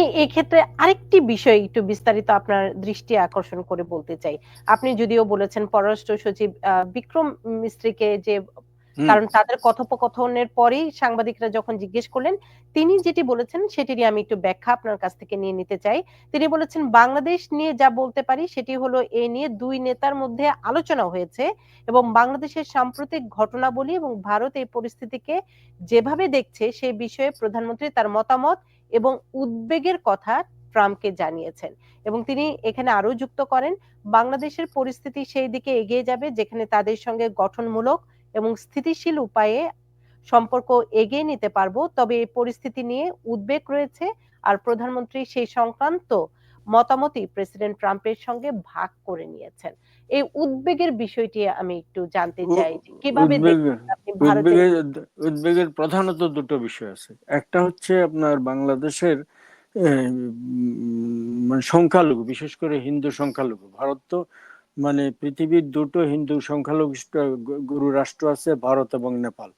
আমি এই ক্ষেত্রে আরেকটি বিষয় একটু বিস্তারিত আপনার দৃষ্টি আকর্ষণ করে বলতে চাই। আপনি যদিও বলেছেন পররাষ্ট্র সচিব বিক্রম মিস্ত্রিকে যে কারণ তাদের কথোপকথনের পরেই সাংবাদিকরা যখন জিজ্ঞেস করলেন তিনি যেটি বলেছেন সেটিরই আমি একটু ব্যাখ্যা আপনার কাছ থেকে নিয়ে নিতে চাই। তিনি বলেছেন বাংলাদেশ নিয়ে যা বলতে পারি সেটি হলো এ নিয়ে দুই নেতার মধ্যে আলোচনা হয়েছে এবং বাংলাদেশের সাম্প্রতিক ঘটনাবলী এবং ভারত এই পরিস্থিতিকে যেভাবে দেখছে সেই বিষয়ে প্রধানমন্ত্রী তার মতামত এবং উদ্বেগের কথা ট্রাম্পকে জানিয়েছেন। এবং তিনি এখানে আরও যুক্ত করেন, বাংলাদেশের পরিস্থিতি সেই দিকে এগিয়ে যাবে, যেখানে তাদের সঙ্গে গঠনমূলক এবং স্থিতিশীল উপায়ে সম্পর্ক এগিয়ে নিতে পারব। তবে এই পরিস্থিতি নিয়ে উদ্বেগ রয়েছে আর প্রধানমন্ত্রী সেই সংক্রান্ত মতামতই প্রেসিডেন্ট ট্রাম্পের সঙ্গে ভাগ করে নিয়েছেন। এই উদ্বেগের বিষয়টি আমি একটু জানতে চাই কীভাবে উদ্বেগের প্রধানত দুটো বিষয় আছে। একটা হচ্ছে আপনার বাংলাদেশের মানে সংখ্যালঘু বিশেষ করে হিন্দু সংখ্যালঘু। ভারত তো মানে পৃথিবীর দুটো হিন্দু সংখ্যালঘু গুরু রাষ্ট্র আছে ভারত এবং নেপাল।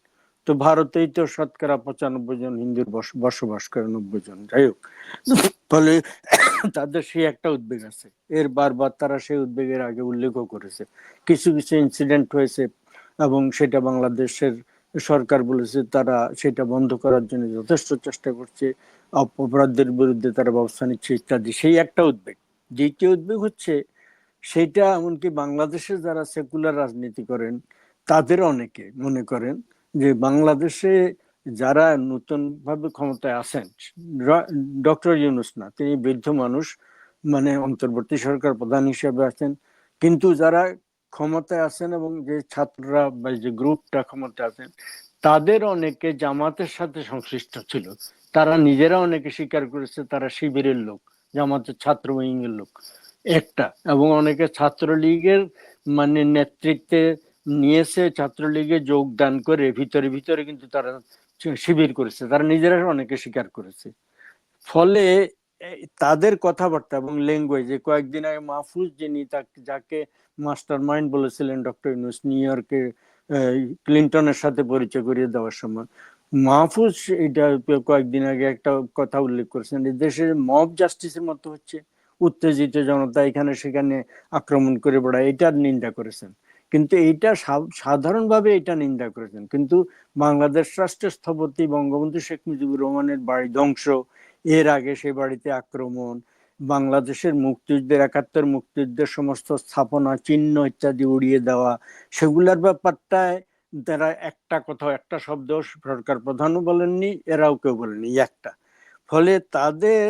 তো ভারতেই তো শতকরা পঁচানব্বই জন হিন্দুর বসবাস করে নব্বই জন। যাই হোক। ফলে তাদের সেই একটা উদ্বেগ আছে। এর বারবার তারা সেই উদ্বেগের আগে উল্লেখও করেছে। কিছু কিছু ইনসিডেন্ট হয়েছে এবং সেটা বাংলাদেশের সরকার বলেছে তারা সেটা বন্ধ করার জন্য যথেষ্ট চেষ্টা করছে। অপরাধের বিরুদ্ধে তারা ব্যবস্থা নিচ্ছে ইত্যাদি। সেই একটা উদ্বেগ। দ্বিতীয় উদ্বেগ হচ্ছে সেটা এমনকি বাংলাদেশে যারা সেকুলার রাজনীতি করেন, তাদের অনেকে মনে করেন যে বাংলাদেশে যারা নতুন ভাবে ক্ষমতায় আসেন ডক্টর ইউনুস না, তিনি বৃদ্ধ মানুষ মানে অন্তর্বর্তী সরকার প্রধান হিসেবে আছেন, কিন্তু যারা ক্ষমতায় আছেন এবং যে ছাত্ররা বা যে গ্রুপটা ক্ষমতায় আছেন, তাদের অনেকে জামাতের সাথে সংশ্লিষ্ট ছিল। তারা নিজেরা অনেকে স্বীকার করেছে তারা শিবিরের লোক, জামাতের ছাত্র উইংয়ের লোক, একটা, এবং অনেকে ছাত্রলীগের মানে নেতৃত্বে নিয়েছে, ছাত্রলীগে যোগদান করে, ভিতরে ভিতরে কিন্তু তারা শিবির করেছে, তারা নিজেরা অনেকে স্বীকার করেছে। ফলে তাদের কথাবার্তা এবং ল্যাঙ্গুয়েজ কয়েকদিন আগে মাহফুজ যিনি যাকে মাস্টার মাইন্ড বলেছিলেন ডক্টর ইউনুস নিউ ইয়র্কে ক্লিন্টনের সাথে পরিচয় করিয়ে দেওয়ার সময়, মাহফুজ এটা কয়েকদিন আগে একটা কথা উল্লেখ করেছেন দেশের মব জাস্টিসের মতো হচ্ছে উত্তেজিত জনতা এখানে সেখানে আক্রমণ করে বেড়ায়, এটার নিন্দা করেছেন। কিন্তু এইটা সাধারণভাবে এটা নিন্দা করেছেন। কিন্তু বাংলাদেশ রাষ্ট্রের স্থপতি বঙ্গবন্ধু শেখ মুজিবুর রহমানের বাড়ি ধ্বংস, এর আগে সেই বাড়িতে আক্রমণ, বাংলাদেশের মুক্তিযুদ্ধের, একাত্তর মুক্তিযুদ্ধের সমস্ত স্থাপনা, চিহ্ন ইত্যাদি উড়িয়ে দেওয়া, সেগুলার ব্যাপারটায় তারা একটা কথা একটা শব্দ সরকার প্রধানও বলেননি, এরাও কেউ বলেনি একটা। ফলে তাদের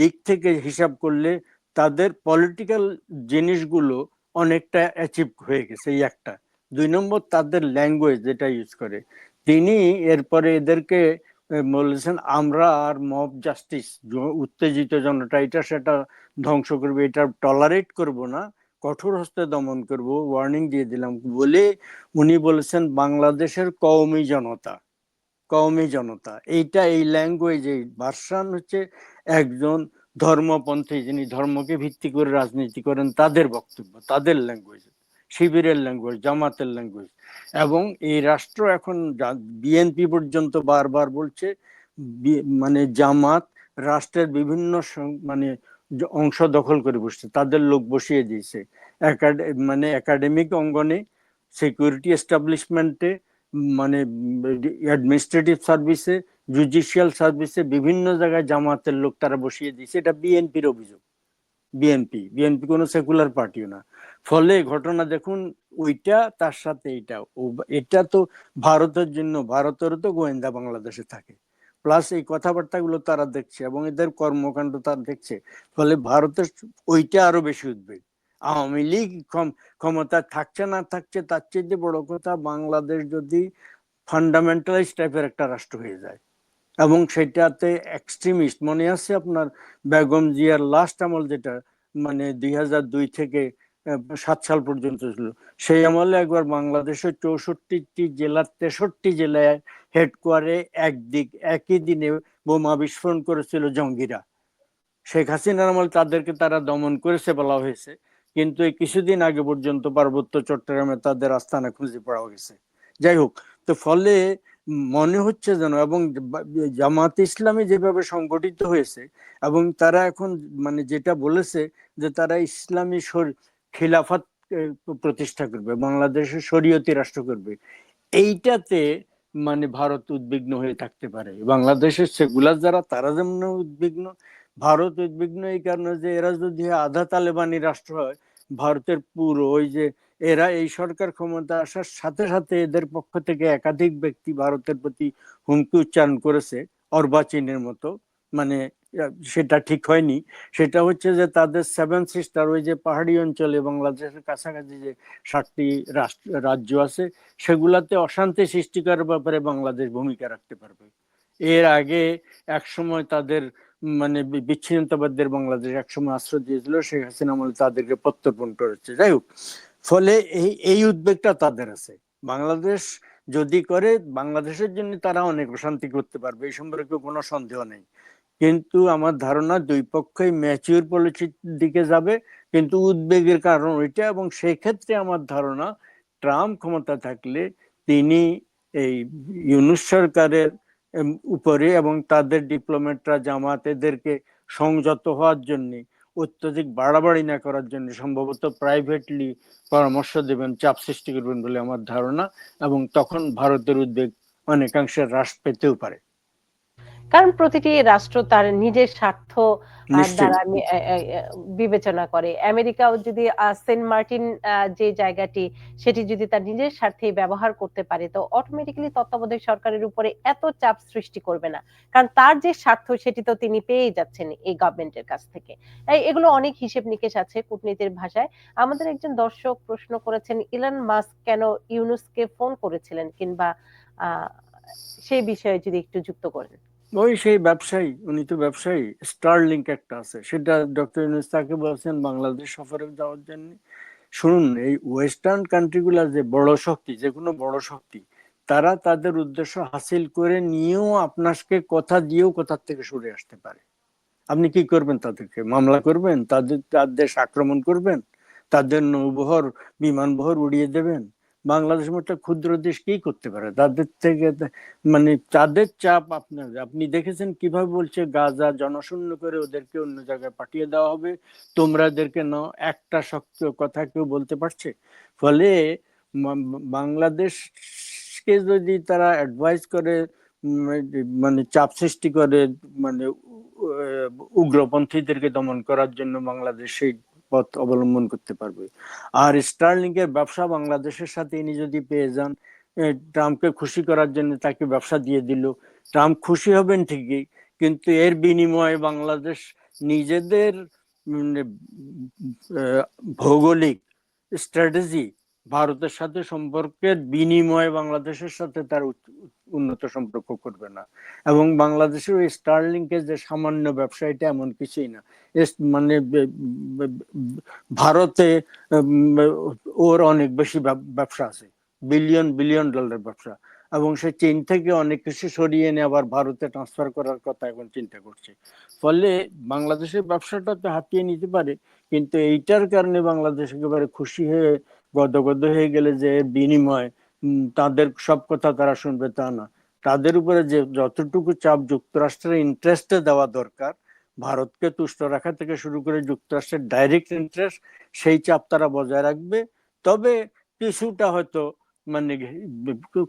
দিক থেকে হিসাব করলে তাদের পলিটিক্যাল জিনিসগুলো অনেকটা অ্যাচিভ হয়ে গেছে, এই একটা। দুই নম্বর তাদের ল্যাঙ্গুয়েজ যেটা ইউজ করে। তিনি এরপরে এদেরকে বলেছেন, আমরা আর মব জাস্টিস উত্তেজিত জনতা, এটা সেটা ধ্বংস করবে, এটা টলারেট করব না, কঠোর হস্তে দমন করব ওয়ার্নিং দিয়ে দিলাম। বলে উনি বলেছেন, বাংলাদেশের কওমি জনতা কওমি জনতা, এইটা এই ল্যাঙ্গুয়েজ এই ভার্সান হচ্ছে একজন ধর্মপন্থী যিনি ধর্মকে ভিত্তি করে রাজনীতি করেন, তাদের বক্তব্য, তাদের ল্যাঙ্গুয়েজ শিবিরের ল্যাঙ্গুয়েজ জামাতের ল্যাঙ্গুয়েজ এবং এই রাষ্ট্র এখন বিএনপি পর্যন্ত বারবার বলছে মানে জামাত রাষ্ট্রের বিভিন্ন মানে অংশ দখল করে বসছে, তাদের লোক বসিয়ে দিয়েছে। মানে একাডেমিক অঙ্গনে সিকিউরিটি এস্টাবলিশমেন্টে মানে অ্যাডমিনিস্ট্রেটিভ সার্ভিসে জুডিশিয়াল সার্ভিসে বিভিন্ন জায়গায় জামাতের লোক তারা বসিয়ে দিয়েছে। এটা বিএনপির অভিযোগ। বিএনপি বিএনপি কোনো সেকুলার পার্টিও না। ফলে ঘটনা দেখুন, ওইটা, তার সাথে এটা। এটা তো ভারতের জন্য, ভারতেরও তো গোয়েন্দা বাংলাদেশে থাকে। প্লাস এই কথাবার্তাগুলো তারা দেখছে এবং এদের কর্মকাণ্ড তারা দেখছে। ফলে ভারতের ওইটা আরও বেশি উদ্বেগ। আওয়ামী লীগ ক্ষমতা থাকছে না থাকছে, তার চেয়ে বড় কথা, বাংলাদেশ যদি ফান্ডামেন্টালাইজ টাইপের একটা রাষ্ট্র হয়ে যায় এবং সেটাতে এক্সট্রিমিস্ট মনে আছে আপনার বেগম জিয়ার লাস্ট আমল যেটা? মানে দুই থেকে সাত সাল পর্যন্ত ছিল। সেই আমলে একবার বাংলাদেশের চৌষট্টি জেলার তেষট্টি জেলায় হেডকোয়ারে একদিক, একই দিনে বোমা বিস্ফোরণ করেছিল জঙ্গিরা। শেখ হাসিনার আমল তাদেরকে তারা দমন করেছে বলা হয়েছে। কিন্তু এই কিছুদিন আগে পর্যন্ত পার্বত্য চট্টগ্রামে তাদের আস্তানা খুঁজে পাওয়া গেছে। যাই হোক, তো ফলে মনে হচ্ছে যেন এবং জামাত ইসলামী যেভাবে সংগঠিত হয়েছে এবং তারা এখন মানে যেটা বলেছে যে তারা ইসলামী খিলাফত প্রতিষ্ঠা করবে, বাংলাদেশের শরীয়তি রাষ্ট্র করবে। এইটাতে মানে ভারত উদ্বিগ্ন হয়ে থাকতে পারে। বাংলাদেশের সেগুলার যারা, তারা যেমন উদ্বিগ্ন, ভারত উদ্বিগ্ন এই কারণে যে এরা যদি আধা তালেবানি রাষ্ট্র হয় ভারতের পুরো ওই যে এরা এই সরকার ক্ষমতা আসার সাথে সাথে এদের পক্ষ থেকে একাধিক ব্যক্তি ভারতের প্রতি হুমকি উচ্চারণ করেছে অর্বাচীনের মতো। মানে সেটা ঠিক হয়নি। সেটা হচ্ছে যে তাদের সেভেন সিস্টার ওই যে পাহাড়ি অঞ্চলে বাংলাদেশের কাছাকাছি যে সাতটি রাষ্ট্র, রাজ্য আছে, সেগুলাতে অশান্তি সৃষ্টি করার ব্যাপারে বাংলাদেশ ভূমিকা রাখতে পারবে। এর আগে এক সময় তাদের মানে বিচ্ছিন্নতাবাদদের বাংলাদেশ একসময় আশ্রয় দিয়েছিল, শেখ হাসিনা আমলে তাদেরকে প্রত্যর্পণ করেছে। যাই হোক, ফলে এই এই উদ্বেগটা তাদের আছে। বাংলাদেশ যদি করে, বাংলাদেশের জন্য তারা অনেক অশান্তি করতে পারবে, এই সম্পর্কে কোনো সন্দেহ নেই। কিন্তু আমার ধারণা দুই পক্ষই ম্যাচিউর পলিসির দিকে যাবে, কিন্তু উদ্বেগের কারণ ওইটা এবং সেক্ষেত্রে আমার ধারণা ট্রাম্প ক্ষমতা থাকলে তিনি এই ইউনুস সরকারের উপরে এবং তাদের ডিপ্লোমেটরা জামাত এদেরকে সংযত হওয়ার জন্য, অত্যধিক বাড়াবাড়ি না করার জন্য সম্ভবত প্রাইভেটলি পরামর্শ দেবেন, চাপ সৃষ্টি করবেন বলে আমার ধারণা এবং তখন ভারতের উদ্বেগ অনেকাংশে হ্রাস পেতেও পারে। কারণ প্রতিটি রাষ্ট্র তার নিজের স্বার্থ দ্বারা বিবেচনা করে। আমেরিকাও যদি সেন্ট মার্টিন যে জায়গাটি সেটি যদি তার নিজের স্বার্থে ব্যবহার করতে পারে তো অটোমেটিক্যালি তত্ত্বাবধায়ক সরকারের উপরে এত চাপ সৃষ্টি করবে না। কারণ তার যে স্বার্থ সেটি তো তিনি পেয়ে যাচ্ছেন এই গভর্নমেন্টের কাছ থেকে। এই এগুলো অনেক হিসেব নিকেশ আছে কূটনীতির ভাষায়। আমাদের একজন দর্শক প্রশ্ন করেছেন ইলন মাস্ক কেন ইউনুসকে ফোন করেছিলেন? কিংবা আহ, সেই বিষয়ে যদি একটু যুক্ত করেন। ওই সেই ব্যবসায়ী, উনি তো ব্যবসায়ী স্টারলিংক একটা আছে। সেটা ডক্টর ইউনুস তাকে বলছেন বাংলাদেশ সফরে যাওয়ার জন্য। শুনুন, এই ওয়েস্টার্ন কান্ট্রিগুলো যে বড় শক্তি, যে কোনো বড় শক্তি, তারা তাদের উদ্দেশ্য হাসিল করে নিয়েও আপনাকে কথা দিয়েও কোথার থেকে সরে আসতে পারে। আপনি কি করবেন তাদেরকে? মামলা করবেন? তাদের তার দেশ আক্রমণ করবেন? তাদের নৌবহর, বিমানবহর উড়িয়ে দেবেন? বাংলাদেশ মতো ক্ষুদ্র দেশ কি করতে পারে? তাদের থেকে মানে তাদের চাপ আপনার, আপনি দেখেছেন কীভাবে বলছে গাজা জনশূন্য করে ওদেরকে অন্য জায়গায় পাঠিয়ে দেওয়া হবে? তোমরা এদেরকে নাও, একটা শক্ত কথা কেউ বলতে পারছে? ফলে বাংলাদেশকে যদি তারা অ্যাডভাইস করে মানে চাপ সৃষ্টি করে মানে উগ্রপন্থীদেরকে দমন করার জন্য বাংলাদেশ সেই পথ অবলম্বন করতে পারবে। আর স্টার্লিং এর ব্যবসা বাংলাদেশের সাথে ইনি যদি পেয়ে যান ট্রাম্পকে খুশি করার জন্য তাকে ব্যবসা দিয়ে দিল। ট্রাম্প খুশি হবেন ঠিকই, কিন্তু এর বিনিময়ে বাংলাদেশ নিজেদের ভৌগোলিক স্ট্র্যাটেজি ভারতের সাথে সম্পর্কের বিনিময়ে বাংলাদেশের সাথে তার উন্নত সম্পর্ক করবে না। এবং বাংলাদেশের ওই স্টারলিংকের যে সামান্য ব্যবসা, এটা এমন কিছুই না। মানে ভারতে ওর অনেক বেশি ব্যবসা আছে। বিলিয়ন বিলিয়ন ডলারের ব্যবসা। এবং সে চীন থেকে অনেক কিছু সরিয়ে এনে আবার ভারতে ট্রান্সফার করার কথা এখন চিন্তা করছে। ফলে বাংলাদেশের ব্যবসাটা তো হাতিয়ে নিতে পারে, কিন্তু এইটার কারণে বাংলাদেশ একেবারে খুশি হয়ে গদগদ হয়ে গেলে যে এর বিনিময় তাদের সব কথা তারা শুনবে তা না। তাদের উপরে যে যতটুকু চাপ যুক্তরাষ্ট্রের ইন্টারেস্টে দেওয়া দরকার, ভারতকে তুষ্ট রাখা থেকে শুরু করে যুক্তরাষ্ট্রের ডাইরেক্ট ইন্টারেস্ট সেই চাপ তারা বজায় রাখবে। তবে কিছুটা হয়তো মানে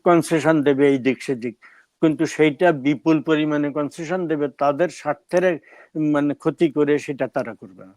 কনসেশন দেবে এই দিক সেদিক। কিন্তু সেইটা বিপুল পরিমাণে কনসেশন দেবে, তাদের স্বার্থের মানে ক্ষতি করে সেটা তারা করবে না।